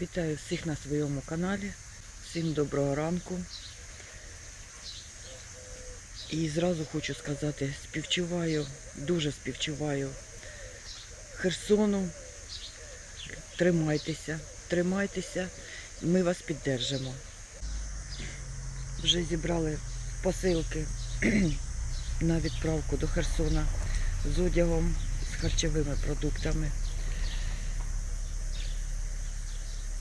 Вітаю всіх на своєму каналі. Всім доброго ранку. І зразу хочу сказати, співчуваю, дуже співчуваю Херсону. Тримайтеся, тримайтеся, ми вас піддержимо. Вже зібрали посилки на відправку до Херсона з одягом, з харчовими продуктами.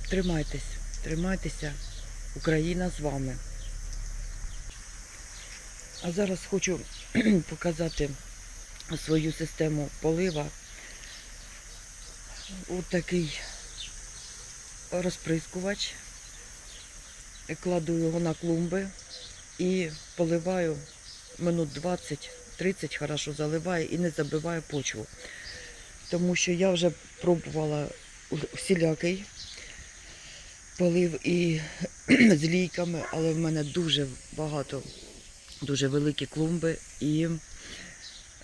Тримайтесь, тримайтеся, Україна з вами. А зараз хочу показати свою систему полива. Ось такий розприскувач. Кладу його на клумби і поливаю минут 20-30, хорошо заливаю і не забиваю почву. Тому що я вже пробувала всілякий полив і з лійками, але в мене дуже багато, дуже великі клумби і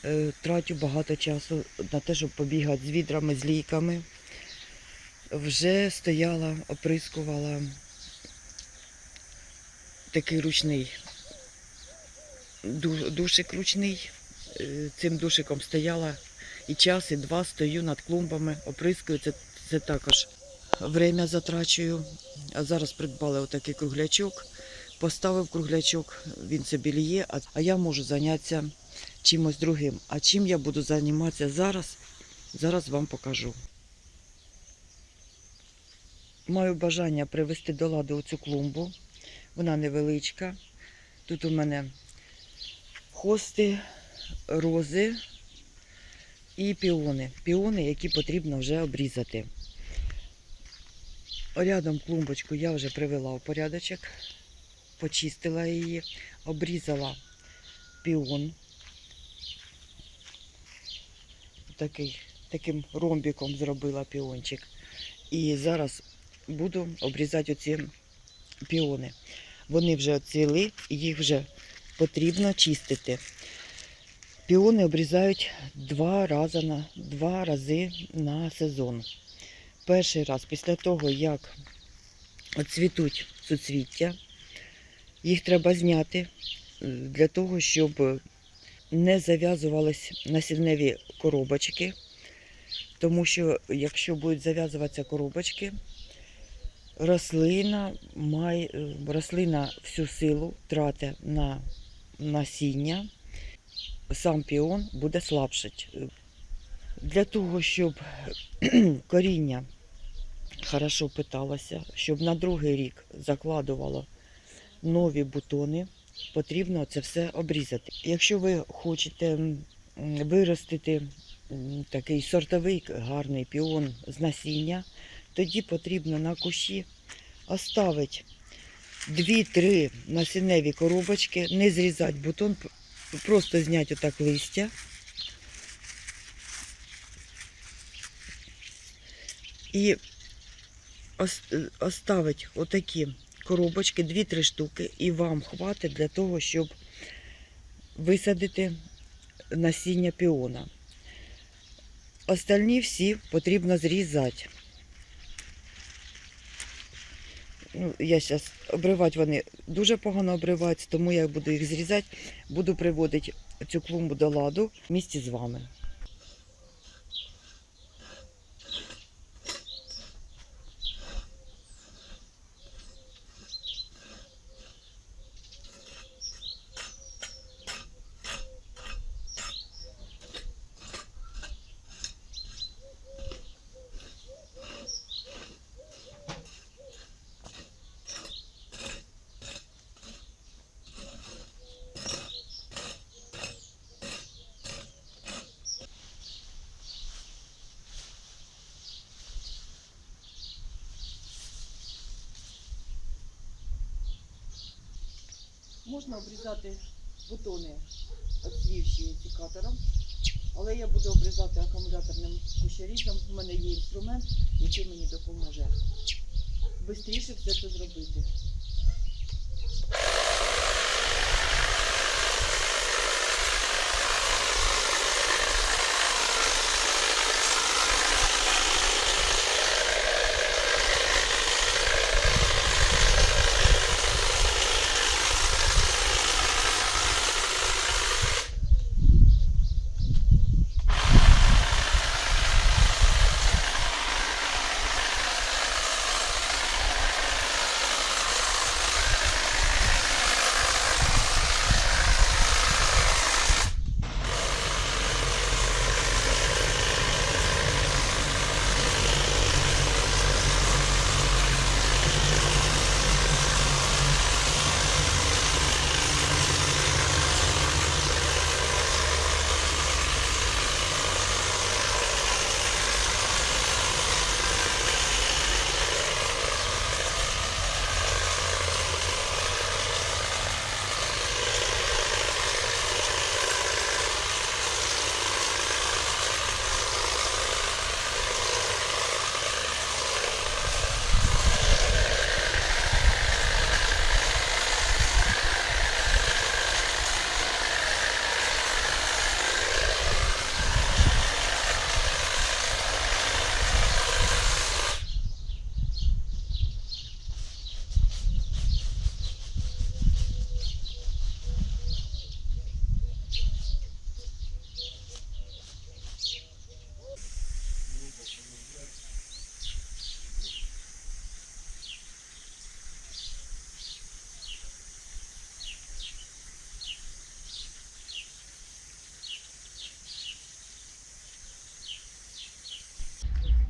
е, тратю багато часу на те, щоб побігати з відрами, з лійками. Вже стояла, оприскувала такий ручний душик ручний. Е, Цим душиком стояла і час, і два стою над клумбами, оприскую. Це, це також время затрачую. А зараз придбали отакий круглячок. Поставив круглячок, він собі ліє, а, я можу зайнятися чимось другим. А чим я буду займатися зараз, зараз вам покажу. Маю бажання привести до ладу цю клумбу. Вона невеличка. Тут у мене хости, рози і піони. Піони, які потрібно вже обрізати. Рядом клумбочку я вже привела в порядочок, почистила її, обрізала піон. Такий, таким ромбіком зробила піончик. І зараз буду обрізати оці піони. Вони вже оцвіли, їх вже потрібно чистити. Піони обрізають два рази на, два рази на сезон. Перший раз після того, як цвітуть суцвіття, їх треба зняти е, для того, щоб не зав'язувались насінневі коробочки. Тому що якщо будуть зав'язуватися коробочки, рослина має, е, рослина всю силу тратить на насіння, сам піон буде слабшить. Для того, щоб коріння хорошо питалося, щоб на другий рік закладувало нові бутони, потрібно це все обрізати. Якщо ви хочете виростити такий сортовий гарний піон з насіння, тоді потрібно на кущі оставити 2-3 насінневі коробочки, не зрізати бутон, просто зняти отак листя. І ос- оставити отакі коробочки, 2-3 штуки, і вам хватить для того, щоб висадити насіння піона. Остальні всі потрібно зрізати. Ну, я зараз обривати вони дуже погано обриваються, тому я буду їх зрізати, буду приводити цю клумбу до ладу в місті з вами. Можна обрізати бутони відсвівші секатором, але я буду обрізати акумуляторним кущерізом. У мене є інструмент, який мені допоможе швидше все це зробити.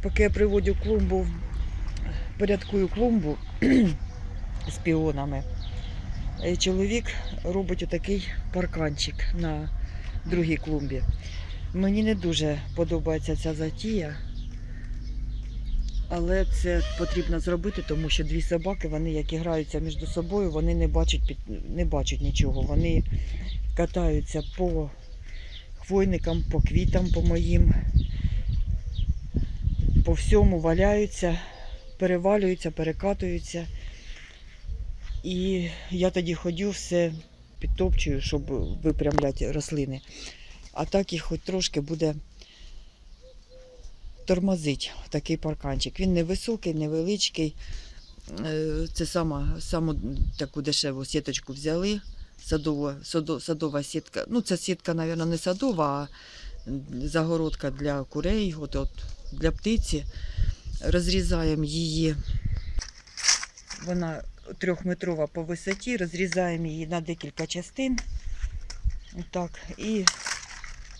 Поки я приводю клумбу, порядкую клумбу з піонами, е, чоловік робить отакий парканчик на другій клумбі. Мені не дуже подобається ця затія, але це потрібно зробити, тому що дві собаки, вони як і граються між собою, вони не бачать, не бачать нічого. Вони катаються по хвойникам, по квітам, по моїм, по всьому валяються, перевалюються, перекатуються. І я тоді ходю, все підтопчую, щоб випрямляти рослини. А так їх хоч трошки буде тормозить такий парканчик. Він невисокий, невеличкий. Е, Це сама, саму таку дешеву сіточку взяли. Садова, садо- садова сітка. Ну, це сітка, мабуть, не садова, а загородка для курей, от, от, для птиці. Розрізаємо її. Вона трьохметрова по висоті, розрізаємо її на декілька частин. Так, і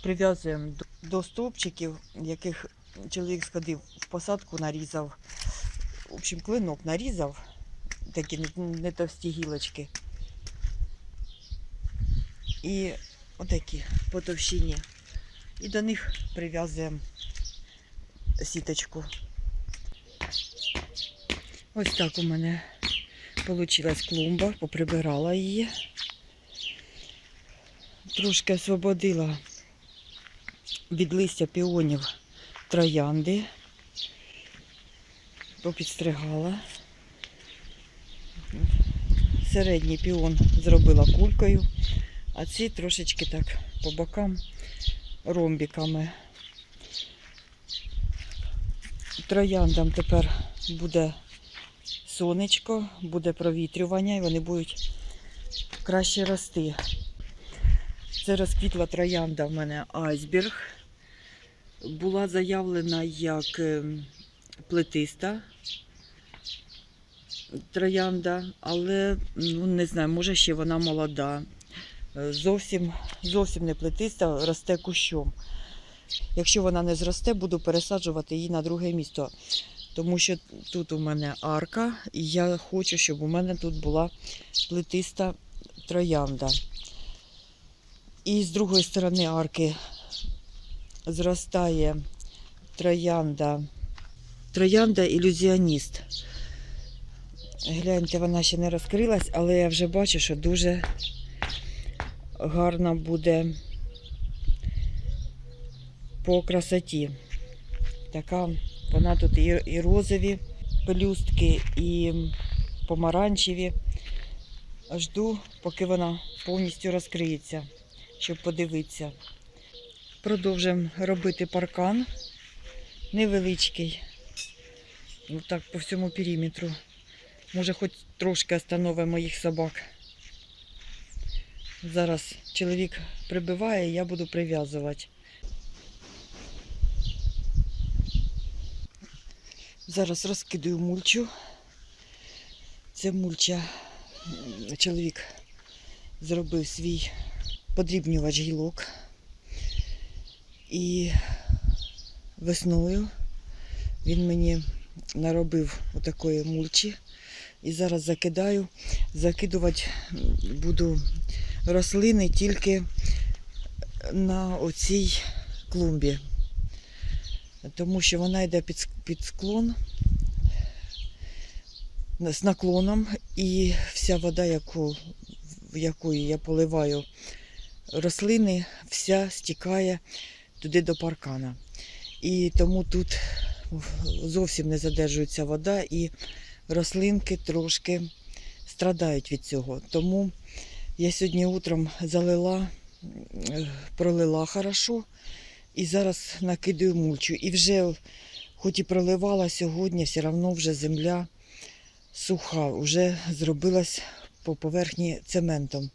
прив'язуємо до, стовпчиків, яких чоловік сходив в посадку, нарізав. В общем, клинок нарізав, такі не товсті гілочки. І отакі по товщині. І до них прив'язуємо сіточку. Ось так у мене вийшла клумба, поприбирала її. Трошки освободила від листя піонів троянди. Попідстригала. Середній піон зробила кулькою, а ці трошечки так по бокам ромбіками. Трояндам тепер буде сонечко, буде провітрювання і вони будуть краще рости. Це розквітла троянда в мене айсберг. Була заявлена як ем, плетиста троянда, але ну, не знаю, може ще вона молода. Е, Зовсім, зовсім не плетиста, росте кущом. Якщо вона не зросте, буду пересаджувати її на друге місто. Тому що тут у мене арка, і я хочу, щоб у мене тут була плетиста троянда. І з другої сторони арки зростає троянда, троянда ілюзіоніст. Гляньте, вона ще не розкрилась, але я вже бачу, що дуже гарна буде по красоті. Така, вона тут і, і розові пелюстки, і помаранчеві. Жду, поки вона повністю розкриється, щоб подивитися. Продовжуємо робити паркан невеличкий. Ну так, по всьому периметру. Може, хоч трошки остановить моїх собак. Зараз чоловік прибиває, я буду прив'язувати. Зараз розкидаю мульчу. Це мульча. Чоловік зробив свій подрібнювач гілок. І весною він мені наробив отакої мульчі. І зараз закидаю. Закидувати буду рослини тільки на оцій клумбі. Тому що вона йде під, під склон з наклоном, і вся вода, яку, якою я поливаю рослини, вся стікає туди до паркана. І тому тут зовсім не задержується вода, і рослинки трошки страдають від цього. Тому я сьогодні утром залила, пролила хорошо, і зараз накидаю мульчу. І вже, хоч і проливала сьогодні, все одно вже земля суха, вже зробилась по поверхні цементом.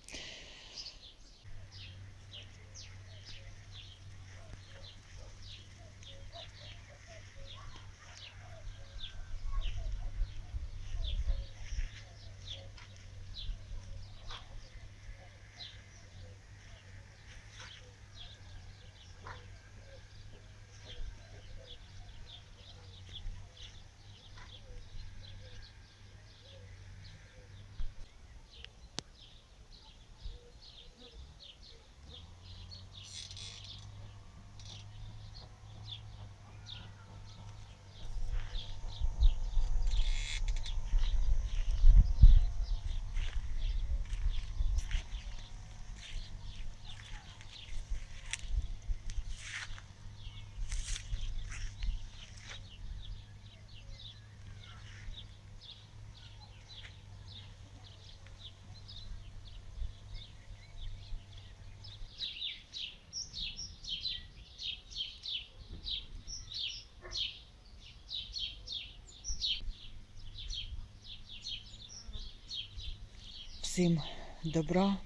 Всім добра,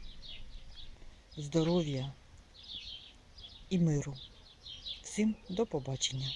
здоров'я і миру. Всім до побачення.